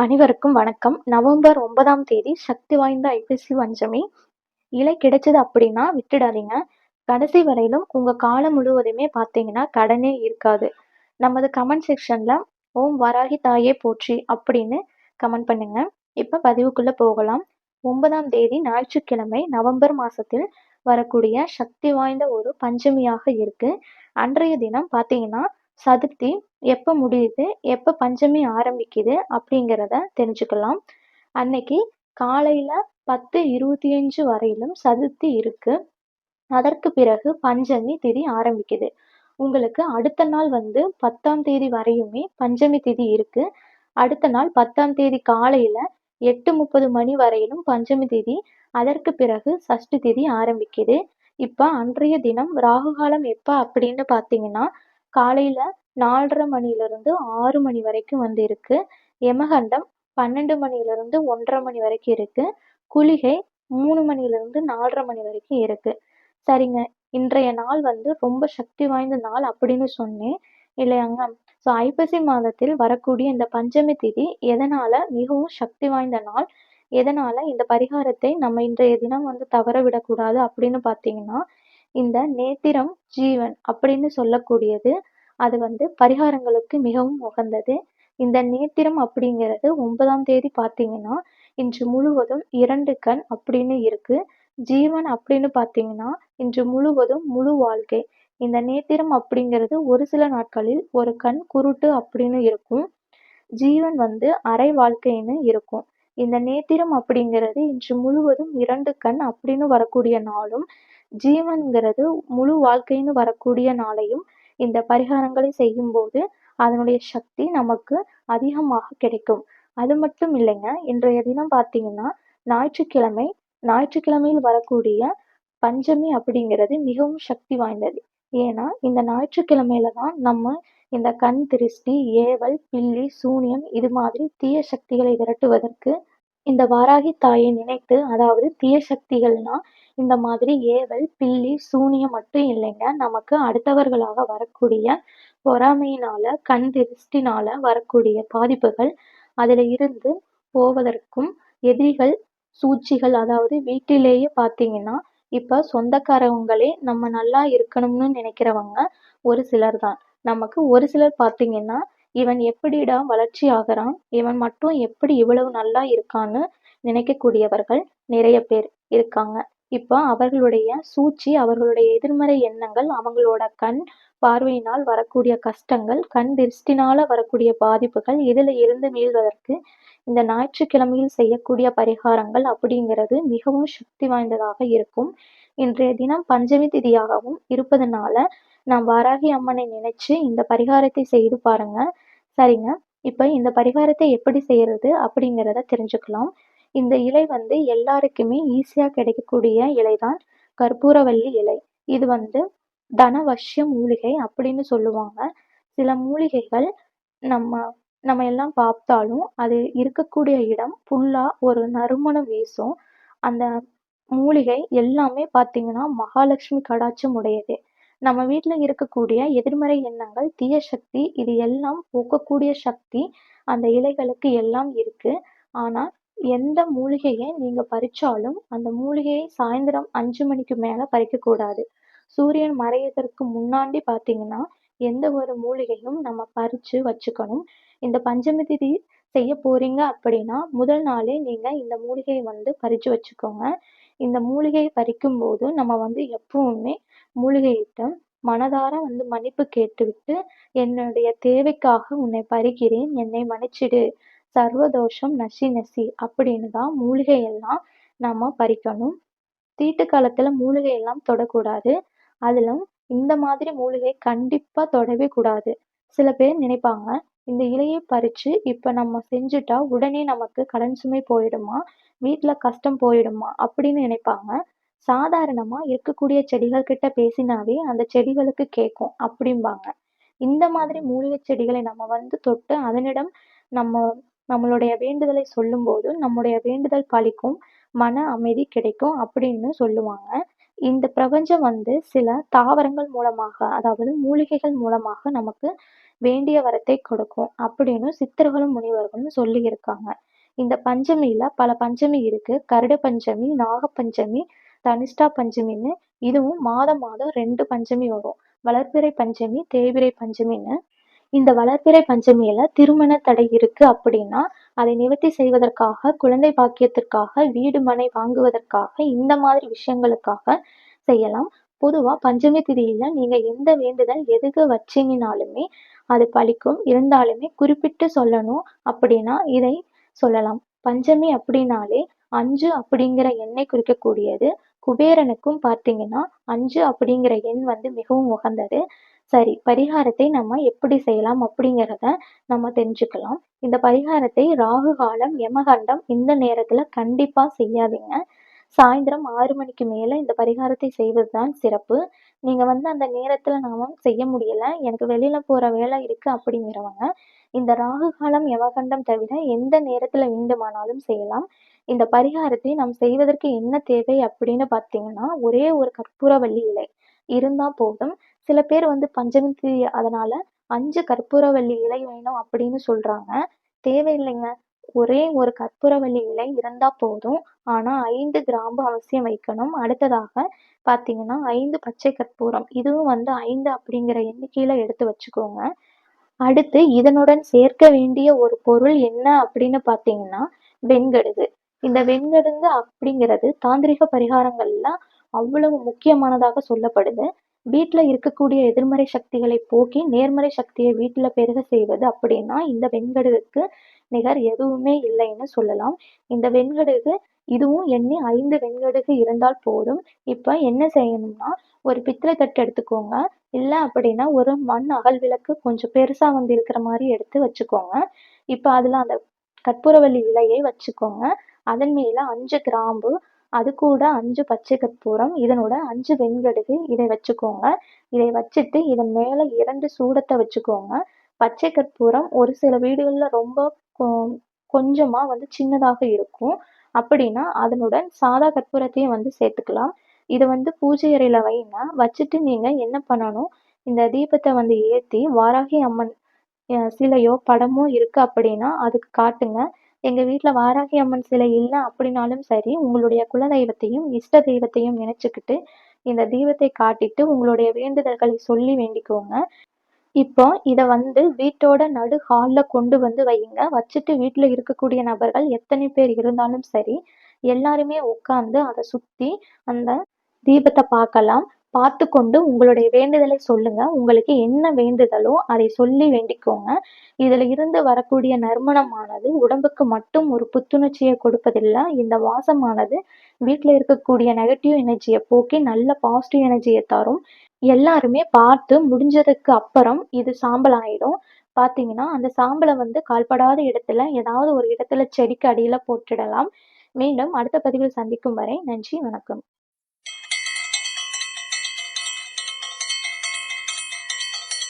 அனைவருக்கும் வணக்கம். நவம்பர் ஒன்பதாம் தேதி சக்தி வாய்ந்த ஐபிசி பஞ்சமி. இலை கிடைச்சது அப்படின்னா விட்டுடாதீங்க. கடைசி வரையிலும் உங்க காலம் முழுவதுமே பார்த்தீங்கன்னா கடனே இருக்காது. நமது கமெண்ட் செக்ஷன்ல ஓம் வராகி தாயே போற்றி அப்படின்னு கமெண்ட் பண்ணுங்க. இப்ப பதிவுக்குள்ள போகலாம். ஒன்பதாம் தேதி ஞாயிற்றுக்கிழமை நவம்பர் மாசத்தில் வரக்கூடிய சக்தி வாய்ந்த ஒரு பஞ்சமியாக இருக்கு. அன்றைய தினம் பார்த்தீங்கன்னா சதுர்த்தி எப்போ முடியுது? எப்போ பஞ்சமி ஆரம்பிக்குது? அப்படிங்கிறத தெரிஞ்சுக்கலாம். அன்னைக்கு காலையில் பத்து இருபத்தி அஞ்சு வரையிலும் சதுர்த்தி இருக்கு. அதற்கு பிறகு பஞ்சமி திதி ஆரம்பிக்குது. உங்களுக்கு அடுத்த நாள் வந்து பத்தாம் தேதி வரையுமே பஞ்சமி திதி இருக்கு. அடுத்த நாள் பத்தாம் தேதி காலையில எட்டு முப்பது மணி வரையிலும் பஞ்சமி திதி அதற்கு பிறகு சஷ்டி திதி ஆரம்பிக்குது. இப்போ அன்றைய தினம் ராகு காலம் அப்படின்னு பார்த்தீங்கன்னா காலையில நாலரை மணியிலிருந்து ஆறு மணி வரைக்கும் வந்து இருக்கு. யமகண்டம் பன்னெண்டு மணியிலிருந்து ஒன்றரை மணி வரைக்கும் இருக்கு. குளிகை மூணு மணியிலிருந்து நாலரை மணி வரைக்கும் இருக்கு. சரிங்க. இன்றைய நாள் வந்து ரொம்ப சக்தி வாய்ந்த நாள் அப்படின்னு சொன்னேன். இல்லையாங்க? ஸோ ஐப்பசி மாதத்தில் வரக்கூடிய இந்த பஞ்சமி திதி எதனால மிகவும் சக்தி வாய்ந்த நாள்? எதனால இந்த பரிகாரத்தை நம்ம இன்றைய தினம் வந்து தவற விடக்கூடாது அப்படின்னு பார்த்தீங்கன்னா இந்த நேத்திரம் ஜீவன் அப்படின்னு சொல்லக்கூடியது அது வந்து பரிகாரங்களுக்கு மிகவும் உகந்தது. இந்த நேத்திரம் அப்படிங்கிறது ஒன்பதாம் தேதி பார்த்தீங்கன்னா இன்று முழுவதும் இரண்டு கண் அப்படின்னு இருக்கு. ஜீவன் அப்படின்னு பார்த்தீங்கன்னா இன்று முழுவதும் முழு வாழ்க்கை. இந்த நேத்திரம் அப்படிங்கிறது ஒரு சில நாட்களில் ஒரு கண் குருட்டு அப்படின்னு இருக்கும். ஜீவன் வந்து அரை வாழ்க்கைன்னு இருக்கும். இந்த நேத்திரம் அப்படிங்கிறது இன்று முழுவதும் இரண்டு கண் அப்படின்னு வரக்கூடிய நாளும் ஜீவன்கிறது முழு வாழ்க்கைன்னு வரக்கூடிய நாளையும் இந்த பரிகாரங்களை செய்யும்போது அதனுடைய சக்தி நமக்கு அதிகமாக கிடைக்கும். அது மட்டும் இல்லைங்க இன்றைய தினம் பார்த்தீங்கன்னா ஞாயிற்றுக்கிழமை ஞாயிற்றுக்கிழமையில் வரக்கூடிய பஞ்சமி அப்படிங்கிறது மிகவும் சக்தி வாய்ந்தது. ஏன்னா இந்த ஞாயிற்றுக்கிழமையில தான் நம்ம இந்த கண் திருஷ்டி ஏவல் பில்லி சூனியம் இது மாதிரி தீய சக்திகளை விரட்டுவதற்கு இந்த வாராகி தாயை நினைத்து அதாவது தீய சக்திகள்னா இந்த மாதிரி ஏவல் பில்லி சூனியம் மட்டும் இல்லைங்க. நமக்கு அடுத்தவர்களாக வரக்கூடிய பொறாமையினால கண் திருஷ்டினால வரக்கூடிய பாதிப்புகள் அதுல இருந்து போவதற்கும் எதிரிகள் சூழ்ச்சிகள் அதாவது வீட்டிலேயே பார்த்தீங்கன்னா இப்ப சொந்தக்காரவங்களே நம்ம நல்லா இருக்கணும்னு நினைக்கிறவங்க ஒரு சிலர் தான். நமக்கு ஒரு சிலர் பார்த்தீங்கன்னா இவன் எப்படிடா வளர்ச்சி ஆகிறான் இவன் மட்டும் எப்படி இவ்வளவு நல்லா இருக்கான்னு நினைக்கக்கூடியவர்கள் நிறைய பேர் இருக்காங்க. இப்போ அவர்களுடைய சூழ்ச்சி அவர்களுடைய எதிர்மறை எண்ணங்கள் அவங்களோட கண் பார்வையினால் வரக்கூடிய கஷ்டங்கள் கண் திருஷ்டினால வரக்கூடிய பாதிப்புகள் இதில் இருந்து மீள்வதற்கு இந்த ஞாயிற்றுக்கிழமையில் செய்யக்கூடிய பரிகாரங்கள் அப்படிங்கிறது மிகவும் சக்தி வாய்ந்ததாக இருக்கும். இன்றைய தினம் பஞ்சமி திதியாகவும் இருப்பதனால நாம் வாராகி அம்மனை நினைச்சு இந்த பரிகாரத்தை செய்து பாருங்க. சரிங்க? இப்போ இந்த பரிகாரத்தை எப்படி செய்யறது அப்படிங்கிறத தெரிஞ்சுக்கலாம். இந்த இலை வந்து எல்லாருக்குமே ஈஸியாக கிடைக்கக்கூடிய இலை தான் கற்பூரவள்ளி இலை. இது வந்து தனவஷ்ய மூலிகை அப்படின்னு சொல்லுவாங்க. சில மூலிகைகள் நம்ம நம்ம எல்லாம் பார்த்தாலும் அது இருக்கக்கூடிய இடம் ஃபுல்லாக ஒரு நறுமணம் வீசும். அந்த மூலிகை எல்லாமே பார்த்தீங்கன்னா மகாலட்சுமி கடாட்சம் உடையது. நம்ம வீட்டில் இருக்கக்கூடிய எதிர்மறை எண்ணங்கள் தீய சக்தி இது எல்லாம் போக்கக்கூடிய சக்தி அந்த இலைகளுக்கு எல்லாம் இருக்கு. ஆனால் எந்த மூலிகையை நீங்க பறிச்சாலும் அந்த மூலிகையை சாயந்தரம் அஞ்சு மணிக்கு மேல பறிக்கக்கூடாது சூரியன் மறையதற்கு முன்னாடி பார்த்தீங்கன்னா எந்த ஒரு மூலிகையும் நம்ம பறிச்சு வச்சுக்கணும். இந்த பஞ்சமி திதி செய்ய போறீங்க அப்படின்னா முதல் நாளே நீங்க இந்த மூலிகையை வந்து பறிச்சு வச்சுக்கோங்க. இந்த மூலிகையை பறிக்கும் போது நம்ம வந்து எப்பவுமே மூலிகையிட்ட மனதார வந்து மன்னிப்பு கேட்டுவிட்டு என்னுடைய தேவைக்காக உன்னை பறிக்கிறேன் என்னை மன்னிச்சிடு சர்வதோஷம் நசி நசி அப்படின்னு தான் மூலிகை எல்லாம் நம்ம பறிக்கணும். தீட்டு காலத்துல மூலிகை எல்லாம் தொடக்கூடாது. அதிலும் இந்த மாதிரி மூலிகை கண்டிப்பா தொடவே கூடாது. சில பேர் நினைப்பாங்க இந்த இலையை பறிச்சு இப்ப நம்ம செஞ்சுட்டா உடனே நமக்கு கடன் சுமை போயிடுமா? வீட்டுல கஷ்டம் போயிடுமா? அப்படின்னு நினைப்பாங்க. சாதாரணமா இருக்கக்கூடிய செடிகள் கிட்ட பேசினாவே அந்த செடிகளுக்கு கேட்கும் அப்படிம்பாங்க. இந்த மாதிரி மூலிகை செடிகளை நம்ம வந்து தொட்டு அதனிடம் நம்ம நம்மளுடைய வேண்டுதலை சொல்லும்போது நம்முடைய வேண்டுதல் பலிக்கும் மன அமைதி கிடைக்கும் அப்படின்னு சொல்லுவாங்க இந்த பிரபஞ்சம் வந்து சில தாவரங்கள் மூலமாக, அதாவது மூலிகைகள் மூலமாக நமக்கு வேண்டிய வரத்தை கொடுக்கும் அப்படின்னு சித்தர்களும் முனிவர்களும் சொல்லியிருக்காங்க. இந்த பஞ்சமியில பல பஞ்சமி இருக்கு. கருட பஞ்சமி, நாக பஞ்சமி, தனிஷ்டா பஞ்சமின்னு இதுவும் மாதம் மாதம் ரெண்டு பஞ்சமி வரும். வளர்பிறை பஞ்சமி, தேய்பிறை பஞ்சமின்னு. இந்த வளர்பிறை பஞ்சமியில திருமண தடை இருக்கு அப்படின்னா அதை நிவர்த்தி செய்வதற்காக, குழந்தை பாக்கியத்திற்காக, வீடு மனை வாங்குவதற்காக இந்த மாதிரி விஷயங்களுக்காக செய்யலாம். பொதுவா பஞ்சமி திதியில நீங்க எந்த வேண்டுதல் எதுக்கு வச்சீங்கனாலுமே அது பழிக்கும் இருந்தாலுமே குறிப்பிட்டு சொல்லணும் அப்படின்னா இதை சொல்லலாம். பஞ்சமி அப்படின்னாலே அஞ்சு அப்படிங்கிற எண்ணை குறிக்கக்கூடியது. குபேரனுக்கும் பார்த்தீங்கன்னா அஞ்சு அப்படிங்கிற எண் வந்து மிகவும் உகந்தது. சரி பரிகாரத்தை நம்ம எப்படி செய்யலாம் அப்படிங்கிறத நம்ம தெரிஞ்சுக்கலாம். இந்த பரிகாரத்தை ராகு காலம், யமகண்டம் இந்த நேரத்துல கண்டிப்பா செய்யாதீங்க. சாயந்தரம் ஆறு மணிக்கு மேல இந்த பரிகாரத்தை செய்வது தான் சிறப்பு. நீங்க வந்து அந்த நேரத்துல நாம செய்ய முடியல, எனக்கு வெளியில போற வேலை இருக்கு அப்படிங்கிறவங்க இந்த ராகு காலம், யமகண்டம் தவிர எந்த நேரத்துல வேண்டுமானாலும் செய்யலாம். இந்த பரிகாரத்தை நாம் செய்வதற்கு என்ன தேவை அப்படின்னு பார்த்தீங்கன்னா, ஒரே ஒரு கற்பூரவள்ளி இலை இருந்தா போதும். சில பேர் வந்து பஞ்சமி திதி அதனால அஞ்சு கற்பூரவள்ளி இலை வேணும் அப்படின்னு சொல்றாங்க. தேவையில்லைங்க. ஒரே ஒரு கற்பூரவள்ளி இலை இருந்தா போதும். ஆனா ஐந்து கிராம்பு அவசியம் வைக்கணும். அடுத்ததாக பார்த்தீங்கன்னா ஐந்து பச்சை கற்பூரம். இதுவும் வந்து ஐந்து அப்படிங்கிற எண்ணிக்கையில எடுத்து வச்சுக்கோங்க. அடுத்து இதனுடன் சேர்க்க வேண்டிய ஒரு பொருள் என்ன அப்படின்னு பார்த்தீங்கன்னா வெண்கடுகு. இந்த வெண்கடுந்து அப்படிங்கிறது தாந்திரிக பரிகாரங்கள்ல அவ்வளவு முக்கியமானதாக சொல்லப்படுது. வீட்டில் இருக்கக்கூடிய எதிர்மறை சக்திகளை போக்கி நேர்மறை சக்தியை வீட்டில் பெருக செய்வது அப்படின்னா இந்த வெண்கடுகுக்கு நிகர் எதுவுமே இல்லைன்னு சொல்லலாம். இந்த வெண்கடுகு இதுவும் எண்ணி ஐந்து வெண்கடுகு இருந்தால் போதும். இப்போ என்ன செய்யணும்னா ஒரு பித்தளை தட்டு எடுத்துக்கோங்க. இல்லை அப்படின்னா ஒரு மண் அகல் விளக்கு கொஞ்சம் பெருசாக வந்து இருக்கிற மாதிரி எடுத்து வச்சுக்கோங்க. இப்போ அதில் அந்த கற்பூரவள்ளி இலையை வச்சுக்கோங்க. அதன் மேல அஞ்சு கிராம்பு, அது கூட அஞ்சு பச்சை கற்பூரம், இதனோட அஞ்சு வெண்கடுகு இதை வச்சுக்கோங்க. இதை வச்சுட்டு இதன் மேல இரண்டு சூடத்தை வச்சுக்கோங்க. பச்சை கற்பூரம் ஒரு சில வீடுகளில் ரொம்ப கொ வந்து சின்னதாக இருக்கும். அப்படின்னா அதனுடன் சாதா கற்பூரத்தையும் வந்து சேர்த்துக்கலாம். இதை வந்து பூஜை அறையில் வைங்க. வச்சுட்டு நீங்கள் என்ன பண்ணணும், இந்த தீபத்தை வந்து ஏற்றி வாராகி அம்மன் சிலையோ, படமோ இருக்கு அப்படின்னா அதுக்கு காட்டுங்க. எங்கள் வீட்டில் வாராகி அம்மன் சிலை இல்லை அப்படின்னாலும் சரி, உங்களுடைய குலதெய்வத்தையும், இஷ்ட தெய்வத்தையும் நினச்சிக்கிட்டு இந்த தீபத்தை காட்டிட்டு உங்களுடைய வேண்டுதல்களை சொல்லி வேண்டிக்கோங்க. இப்போ இதை வந்து வீட்டோட நடு ஹாலில் கொண்டு வந்து வையுங்க. வச்சுட்டு வீட்டில் இருக்கக்கூடிய நபர்கள் எத்தனை பேர் இருந்தாலும் சரி, எல்லாருமே உட்காந்து அதை சுற்றி அந்த தீபத்தை பார்க்கலாம். பார்த்துக்கொண்டு உங்களுடைய வேண்டுதலை சொல்லுங்க. உங்களுக்கு என்ன வேண்டுதலோ அதை சொல்லி வேண்டிக்கோங்க. இதுல இருந்து வரக்கூடிய நறுமணமானது உடம்புக்கு மட்டும் ஒரு புத்துணர்ச்சியை கொடுப்பதில்லை இந்த வாசமானது வீட்டில் இருக்கக்கூடிய நெகட்டிவ் எனர்ஜியை போக்கி நல்ல பாசிட்டிவ் எனர்ஜியை தரும். எல்லாருமே பார்த்து முடிஞ்சதுக்கு அப்புறம் இது சாம்பல் ஆயிடும். பார்த்தீங்கன்னா அந்த சாம்பலை வந்து கால்படாத இடத்துல ஏதாவது ஒரு இடத்துல செடிக்கு அடியில் போட்டுடலாம். மீண்டும் அடுத்த பதிவில் சந்திக்கும் வரை நன்றி, வணக்கம்.